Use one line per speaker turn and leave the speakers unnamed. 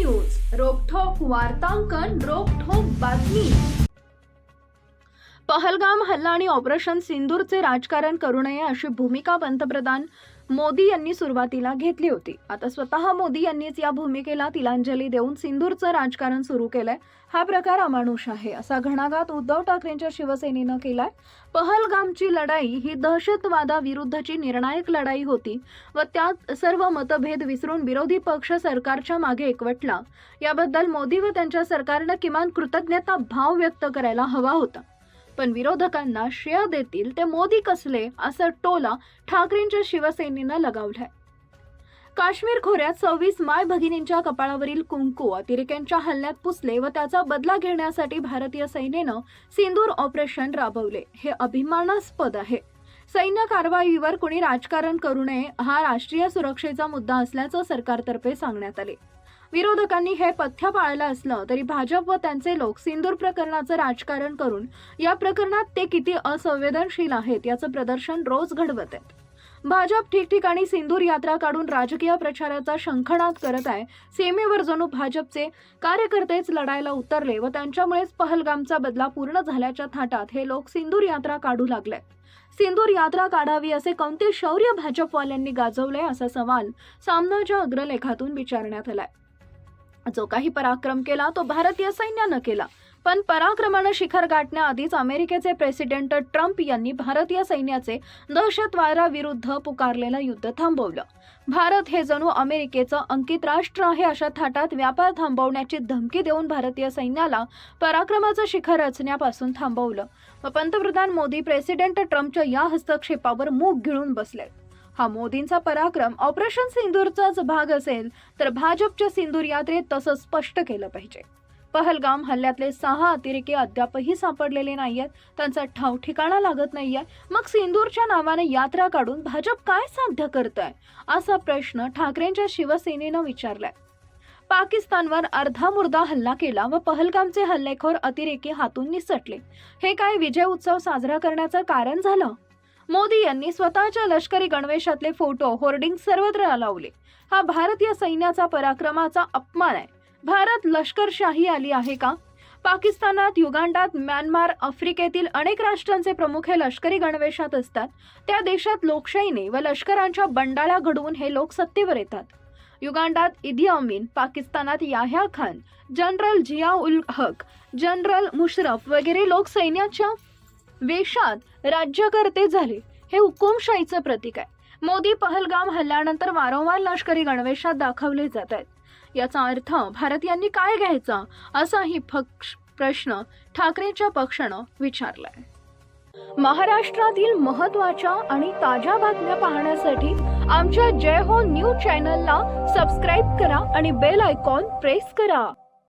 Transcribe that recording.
News रोकठोक वार्तांकन रोकठोक बातमी. पहलगाम हल्ला आणि ऑपरेशन सिंदूरचे राजकारण करू नये अशी भूमिका पंतप्रधान मोदी यांनी सुरुवातीला घेतली होती. आता स्वतः मोदी यांनीच या भूमिकेला तिलांजली देऊन सिंदूरचं राजकारण सुरू केलंय. हा प्रकार अमानुष आहे असा घणाघात उद्धव ठाकरेंच्या शिवसेनेनं केलाय. पहलगामची लढाई ही दहशतवादाविरुद्धची निर्णायक लढाई होती व त्यात सर्व मतभेद विसरून विरोधी पक्ष सरकारच्या मागे एकवटला. याबद्दल मोदी व त्यांच्या सरकारनं किमान कृतज्ञता भाव व्यक्त करायला हवा होता. पण विरोधकांना श्रेय देतील ते मोदी कसले असं टोला ठाकरेंच्या शिवसेनेनं लगावलाय. काश्मीर खोऱ्यात सव्वीस माय भगिनींच्या कपाळावरील कुंकू अतिरेक्यांच्या हल्ल्यात पुसले व त्याचा बदला घेण्यासाठी भारतीय सैन्यानं सिंदूर ऑपरेशन राबवले. हे अभिमानास्पद आहे. सैन्य कारवाईवर कोणी राजकारण करू नये हा राष्ट्रीय सुरक्षेचा मुद्दा असल्याचं सरकारतर्फे सांगण्यात आले. विरोधकांनी हे पथ्य पाळलं असलं तरी भाजप व त्यांचे लोक सिंदूर प्रकरणाचं राजकारण करून या प्रकरणात ते किती असंवेदनशील आहेत याचं प्रदर्शन रोज घडवत आहेत. भाजप ठिकठिकाणी सिंदूर यात्रा काढून राजकीय प्रचाराचा शंखनाद करत आहे. सीमेवर जणू भाजपचे कार्यकर्तेच लढायला उतरले व त्यांच्यामुळेच पहलगामचा बदला पूर्ण झाल्याच्या थाटात हे लोक सिंदूर यात्रा काढू लागले सिंदूर यात्रा काढावी असे कोणते शौर्य भाजपवाल्यांनी गाजवले असा सवाल सामनाच्या अग्रलेखातून विचारण्यात आलाय. जो काही पराक्रम केला तो भारतीय सैन्यानं केला. पण पराक्रमानं शिखर गाठण्याआधीच अमेरिकेचे प्रेसिडेंट ट्रम्प यांनी भारतीय सैन्याचे दहशतवादाविरुद्ध पुकारलेलं युद्ध थांबवलं. भारत हे जणू अमेरिकेचं अंकित राष्ट्र आहे अशा थाटात व्यापार थांबवण्याची धमकी देऊन भारतीय सैन्याला पराक्रमाचं शिखर रचण्यापासून थांबवलं. व पंतप्रधान मोदी प्रेसिडेंट ट्रम्पच्या या हस्तक्षेपावर मूग गिळून बसले हा मोदींचा पराक्रम ऑपरेशन सिंदूरचाच भाग असेल तर भाजपच्या सिंदूर यात्रेत तसं स्पष्ट केलं पाहिजे. पहलगाम हल्ल्यातले सहा अतिरेकी अद्यापही सापडलेले नाहीयेत त्यांचा ठाव ठिकाणा लागत नाहीये. मग सिंदूरच्या नावाने यात्रा काढून भाजप काय साध्य करत आहे असा प्रश्न ठाकरेंच्या शिवसेनेनं विचारलाय. पाकिस्तानवर अर्धा मुर्दा हल्ला केला व पहलगामचे हल्लेखोर अतिरेकी हातून निसटले. हे काय विजय उत्सव साजरा करण्याचं कारण झालं? मोदी यांनी स्वतःच्या लष्करी गणवेशातले फोटो होर्डिंग सर्वत्र लावले हा भारतीय सैन्याचा पराक्रमाचा अपमान आहे. भारत लष्करशाही आली आहे का? पाकिस्तानात युगांडात म्यानमार आफ्रिकेतील अनेक राष्ट्रांचे प्रमुख हे लष्करी गणवेशात असतात. त्या देशात लोकशाहीने व लष्करांच्या बंडाळा घडवून हे लोक सत्तेवर येतात. युगांडात इदी अमीन पाकिस्तानात याह्या खान जनरल जिया उल हक जनरल मुशरफ वगैरे लोक सैन्याच्या वेशात राज्यकर्ते झाले. हे हुकुमशाहीचं प्रतीक आहे. मोदी पहलगाम हल्ल्यानंतर वारंवार लष्करी गणवेशात दाखवले जात आहेत. याचा अर्थ भारतीयांनी काय घ्यायचा असाही पक्ष प्रश्न ठाकरेच्या पक्षानं विचारलाय. महाराष्ट्रातील महत्त्वाच्या आणि ताज्या बातम्या पाहण्यासाठी आमच्या जय हो न्यूज चॅनलला सबस्क्राईब करा आणि बेल आयकॉन प्रेस करा.